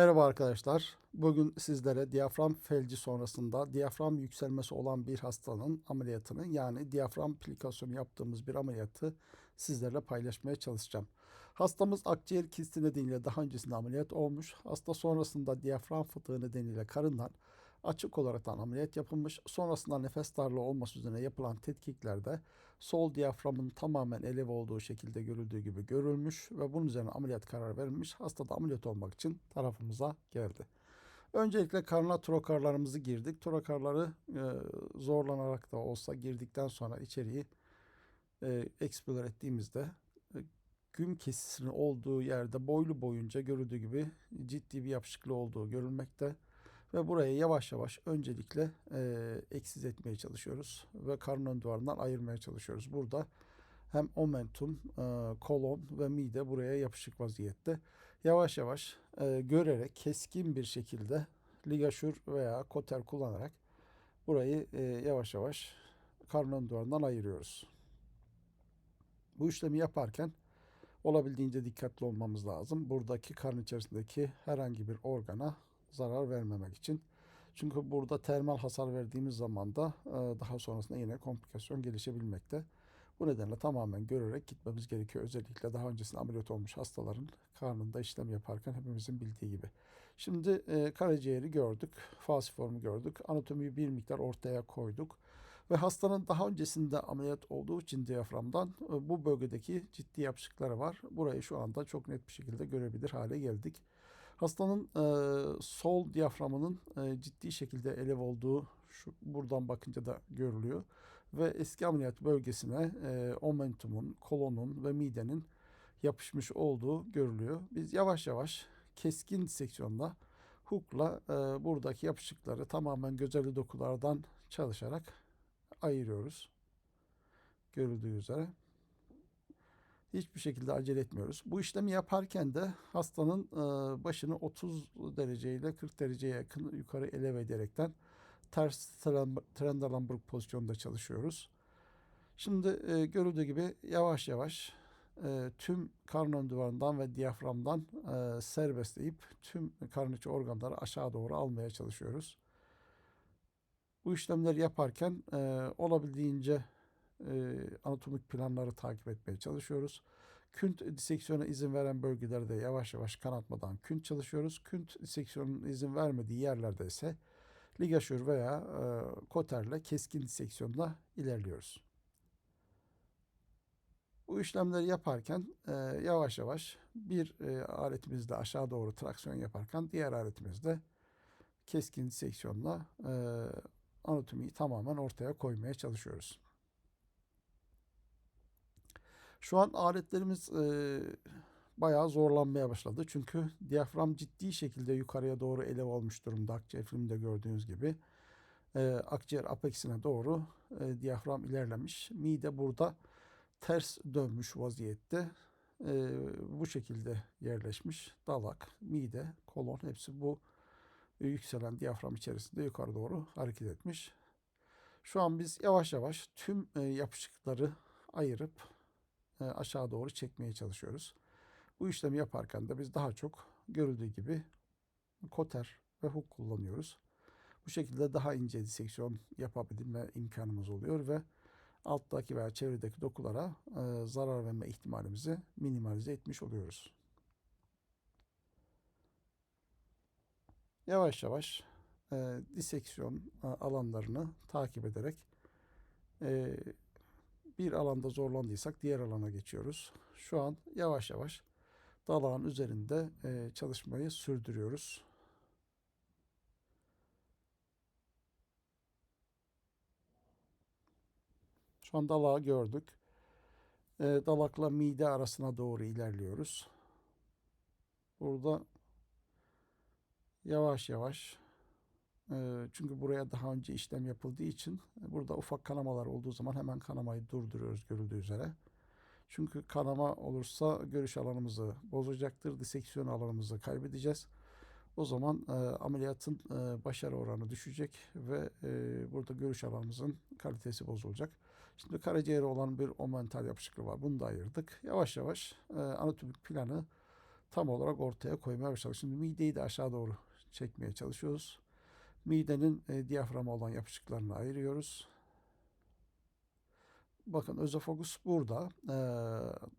Merhaba arkadaşlar. Bugün sizlere diyafram felci sonrasında diyafram yükselmesi olan bir hastanın ameliyatını yani diyafram plikasyonu yaptığımız bir ameliyatı sizlerle paylaşmaya çalışacağım. Hastamız akciğer kisti nedeniyle daha öncesinde ameliyat olmuş. Hasta sonrasında diyafram fıtığı nedeniyle karından açık olaraktan ameliyat yapılmış. Sonrasında nefes darlığı olması üzerine yapılan tetkiklerde sol diyaframın tamamen elev olduğu şekilde görüldüğü gibi görülmüş ve bunun üzerine ameliyat kararı verilmiş. Hasta da ameliyat olmak için tarafımıza geldi. Öncelikle karnına trokarlarımızı girdik. Trokarları e, zorlanarak da olsa girdikten sonra içeriği e, explore ettiğimizde e, güm kesisinin olduğu yerde boylu boyunca görüldüğü gibi ciddi bir yapışıklığı olduğu görülmekte. Ve burayı yavaş yavaş öncelikle e, eksiz etmeye çalışıyoruz. Ve karın ön duvarından ayırmaya çalışıyoruz. Burada hem omentum, e, kolon ve mide buraya yapışık vaziyette. Yavaş yavaş e, görerek keskin bir şekilde ligaşür veya koter kullanarak burayı e, yavaş yavaş karın ön duvarından ayırıyoruz. Bu işlemi yaparken olabildiğince dikkatli olmamız lazım. Buradaki karın içerisindeki herhangi bir organa zarar vermemek için. Çünkü burada termal hasar verdiğimiz zaman da e, daha sonrasında yine komplikasyon gelişebilmekte. Bu nedenle tamamen görerek gitmemiz gerekiyor. Özellikle daha öncesinde ameliyat olmuş hastaların karnında işlem yaparken hepimizin bildiği gibi. Şimdi e, karaciğeri gördük, falsiformu gördük, anatomiyi bir miktar ortaya koyduk. Ve hastanın daha öncesinde ameliyat olduğu için diyaframdan e, bu bölgedeki ciddi yapışıkları var. Burayı şu anda çok net bir şekilde görebilir hale geldik. Hastanın e, sol diyaframının e, ciddi şekilde elev olduğu şu buradan bakınca da görülüyor ve eski ameliyat bölgesine e, omentumun, kolonun ve midenin yapışmış olduğu görülüyor. Biz yavaş yavaş keskin seksiyonla hukla e, buradaki yapışıkları tamamen gözelli dokulardan çalışarak ayırıyoruz. Görüldüğü üzere hiçbir şekilde acele etmiyoruz. Bu işlemi yaparken de hastanın e, başını 30 derece ile 40 dereceye yakın yukarı eleve ederekten ters Trendelenburg pozisyonda çalışıyoruz. Şimdi e, görüldüğü gibi yavaş yavaş e, tüm karın ön duvarından ve diyaframdan serbestleyip tüm karın içi organları aşağı doğru almaya çalışıyoruz. Bu işlemleri yaparken e, olabildiğince e, anatomik planları takip etmeye çalışıyoruz. Künt diseksiyona izin veren bölgelerde yavaş yavaş kanatmadan künt çalışıyoruz. Künt diseksiyonun izin vermediği yerlerde ise ligaşür veya e, koterle keskin diseksiyonla ilerliyoruz. Bu işlemleri yaparken e, yavaş yavaş bir e, aletimizde aşağı doğru traksiyon yaparken diğer aletimizde keskin diseksiyonla e, anatomiyi tamamen ortaya koymaya çalışıyoruz. Şu an aletlerimiz e, bayağı zorlanmaya başladı. Çünkü diyafram ciddi şekilde yukarıya doğru elev olmuş durumda. Akciğer filmde gördüğünüz gibi. E, akciğer apexine doğru e, diyafram ilerlemiş. Mide burada ters dönmüş vaziyette. E, bu şekilde yerleşmiş. Dalak, mide, kolon hepsi bu yükselen diyafram içerisinde yukarı doğru hareket etmiş. Şu an biz yavaş yavaş tüm yapışıkları ayırıp aşağı doğru çekmeye çalışıyoruz. Bu işlemi yaparken de biz daha çok görüldüğü gibi koter ve hook kullanıyoruz. Bu şekilde daha ince diseksiyon yapabilme imkanımız oluyor ve alttaki veya çevredeki dokulara e, zarar verme ihtimalimizi minimalize etmiş oluyoruz. Yavaş yavaş e, diseksiyon e, alanlarını takip ederek e, bir alanda zorlandıysak diğer alana geçiyoruz. Şu an yavaş yavaş dalağın üzerinde e, çalışmayı sürdürüyoruz. Şu an dalağı gördük. E, dalakla mide arasına doğru ilerliyoruz. Burada yavaş yavaş çünkü buraya daha önce işlem yapıldığı için e, burada ufak kanamalar olduğu zaman hemen kanamayı durduruyoruz görüldüğü üzere. Çünkü kanama olursa görüş alanımızı bozacaktır, diseksiyon alanımızı kaybedeceğiz. O zaman e, ameliyatın e, başarı oranı düşecek ve e, burada görüş alanımızın kalitesi bozulacak. Şimdi karaciğeri olan bir omental yapışıklığı var. Bunu da ayırdık. Yavaş yavaş e, anatomik planı tam olarak ortaya koymaya başladık. Şimdi mideyi de aşağı doğru çekmeye çalışıyoruz. Midenin e, diyaframa olan yapışıklarını ayırıyoruz. Bakın özofagus burada. Ee,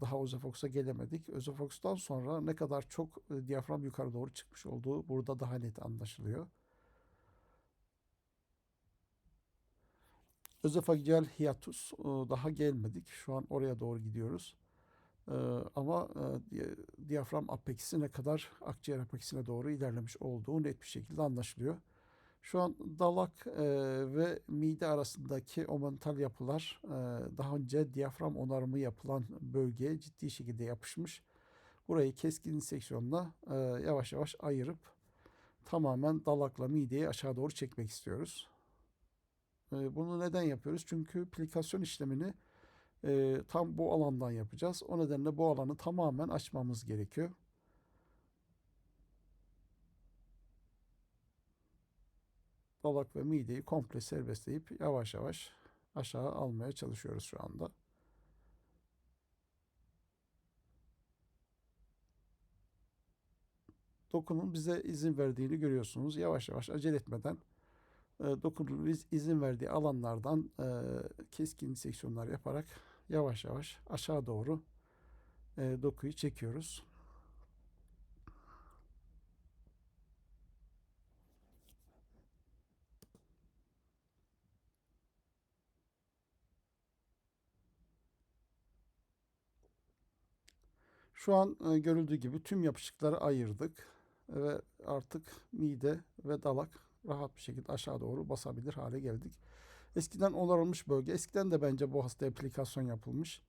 daha özofagus'a gelemedik. Özofagus'tan sonra ne kadar çok e, diyafram yukarı doğru çıkmış olduğu burada daha net anlaşılıyor. Özofageal hiatus e, daha gelmedik. Şu an oraya doğru gidiyoruz. Ee, ama e, diyafram apex'i ne kadar akciğer apex'ine doğru ilerlemiş olduğu net bir şekilde anlaşılıyor. Şu an dalak e, ve mide arasındaki omental yapılar e, daha önce diyafram onarımı yapılan bölgeye ciddi şekilde yapışmış. Burayı keskin seksiyonla e, yavaş yavaş ayırıp tamamen dalakla mideyi aşağı doğru çekmek istiyoruz. E, bunu neden yapıyoruz? Çünkü plikasyon işlemini e, tam bu alandan yapacağız. O nedenle bu alanı tamamen açmamız gerekiyor. Dalak ve mideyi komple serbestleyip yavaş yavaş aşağı almaya çalışıyoruz şu anda. Dokunun bize izin verdiğini görüyorsunuz. Yavaş yavaş acele etmeden e, dokunun izin verdiği alanlardan e, keskin seksiyonlar yaparak yavaş yavaş aşağı doğru e, dokuyu çekiyoruz. Şu an e, görüldüğü gibi tüm yapışıkları ayırdık ve artık mide ve dalak rahat bir şekilde aşağı doğru basabilir hale geldik. Eskiden onarılmış bölge. Eskiden de bence bu hasta aplikasyon yapılmış.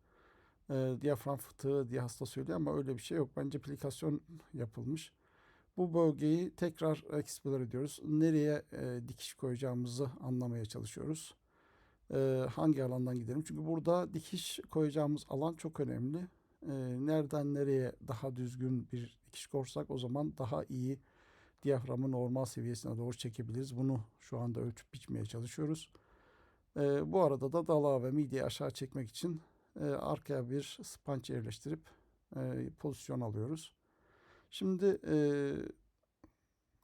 E, diyafram fıtığı diye hasta söylüyor ama öyle bir şey yok. Bence aplikasyon yapılmış. Bu bölgeyi tekrar eksplore ediyoruz. Nereye e, dikiş koyacağımızı anlamaya çalışıyoruz. E, hangi alandan gidelim? Çünkü burada dikiş koyacağımız alan çok önemli e, nereden nereye daha düzgün bir dikiş korsak o zaman daha iyi diyaframı normal seviyesine doğru çekebiliriz. Bunu şu anda ölçüp biçmeye çalışıyoruz. E, bu arada da dalağı ve mideyi aşağı çekmek için e, arkaya bir spanç yerleştirip e, pozisyon alıyoruz. Şimdi e,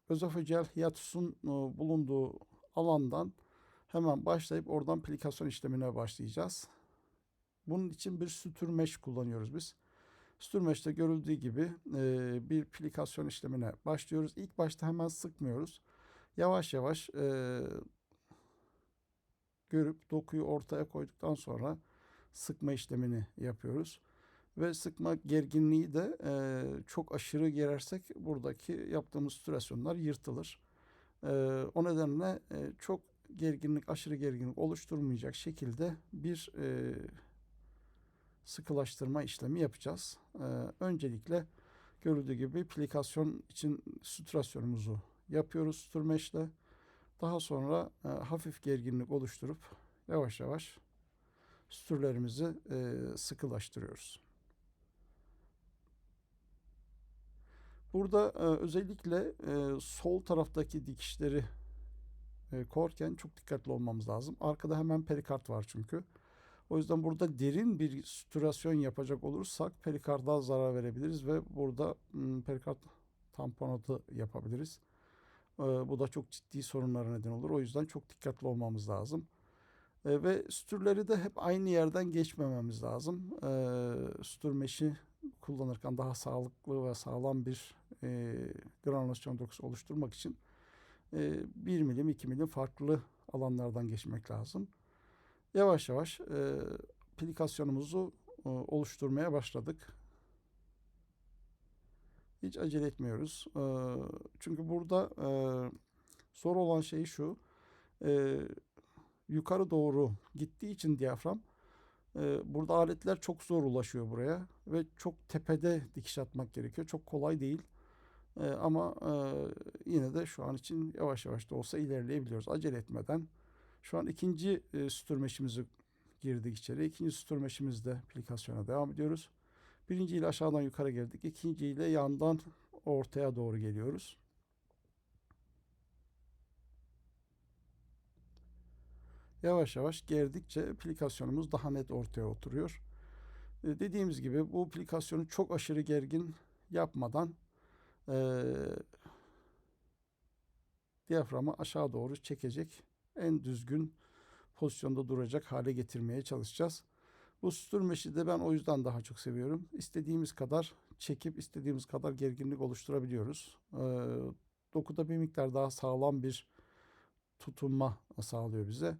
özofagel hiatus'un e, bulunduğu alandan hemen başlayıp oradan plikasyon işlemine başlayacağız. Bunun için bir sütür mesh kullanıyoruz biz. Sütür mesh'te görüldüğü gibi e, bir plikasyon işlemine başlıyoruz. İlk başta hemen sıkmıyoruz. Yavaş yavaş e, görüp dokuyu ortaya koyduktan sonra sıkma işlemini yapıyoruz. Ve sıkma gerginliği de e, çok aşırı gerersek buradaki yaptığımız sütürasyonlar yırtılır. E, o nedenle e, çok gerginlik, aşırı gerginlik oluşturmayacak şekilde bir e, sıkılaştırma işlemi yapacağız. Ee, öncelikle görüldüğü gibi plikasyon için sütürasyonumuzu yapıyoruz sütürmeşle. Daha sonra e, hafif gerginlik oluşturup yavaş yavaş sütürlerimizi e, sıkılaştırıyoruz. Burada e, özellikle e, sol taraftaki dikişleri e, korken çok dikkatli olmamız lazım. Arkada hemen perikard var çünkü. O yüzden burada derin bir sütürasyon yapacak olursak perikarda zarar verebiliriz ve burada perikard tamponatı yapabiliriz. Bu da çok ciddi sorunlara neden olur. O yüzden çok dikkatli olmamız lazım. Ve sütürleri de hep aynı yerden geçmememiz lazım. Sütür meşi kullanırken daha sağlıklı ve sağlam bir granülasyon dokusu oluşturmak için e, 1 milim 2 milim farklı alanlardan geçmek lazım yavaş yavaş e, aplikasyonumuzu e, oluşturmaya başladık. Hiç acele etmiyoruz. E, çünkü burada e, zor olan şey şu. E, yukarı doğru gittiği için diyafram e, burada aletler çok zor ulaşıyor buraya ve çok tepede dikiş atmak gerekiyor. Çok kolay değil. E, ama e, yine de şu an için yavaş yavaş da olsa ilerleyebiliyoruz. Acele etmeden şu an ikinci e, sütürmeşimizi girdik içeri. İkinci sütürmeşimizde aplikasyona devam ediyoruz. Birinci ile aşağıdan yukarı geldik. İkinci ile yandan ortaya doğru geliyoruz. Yavaş yavaş gerdikçe aplikasyonumuz daha net ortaya oturuyor. E, dediğimiz gibi bu aplikasyonu çok aşırı gergin yapmadan eee diyaframı aşağı doğru çekecek en düzgün pozisyonda duracak hale getirmeye çalışacağız. Bu süstürmeşi de ben o yüzden daha çok seviyorum. İstediğimiz kadar çekip istediğimiz kadar gerginlik oluşturabiliyoruz. Ee, dokuda bir miktar daha sağlam bir tutunma sağlıyor bize.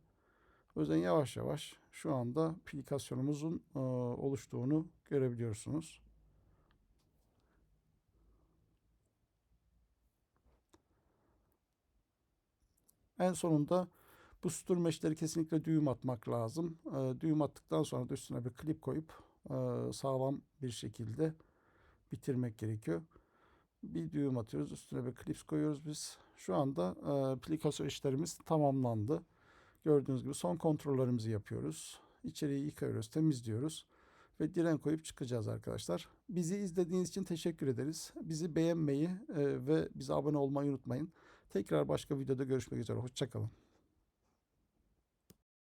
O yüzden yavaş yavaş şu anda plikasyonumuzun e, oluştuğunu görebiliyorsunuz. En sonunda bu sütür meşleri kesinlikle düğüm atmak lazım. E, düğüm attıktan sonra da üstüne bir klip koyup e, sağlam bir şekilde bitirmek gerekiyor. Bir düğüm atıyoruz. Üstüne bir klips koyuyoruz biz. Şu anda e, plikasyon işlerimiz tamamlandı. Gördüğünüz gibi son kontrollerimizi yapıyoruz. İçeriği yıkıyoruz, temizliyoruz ve diren koyup çıkacağız arkadaşlar. Bizi izlediğiniz için teşekkür ederiz. Bizi beğenmeyi e, ve bize abone olmayı unutmayın. Tekrar başka videoda görüşmek üzere. Hoşçakalın.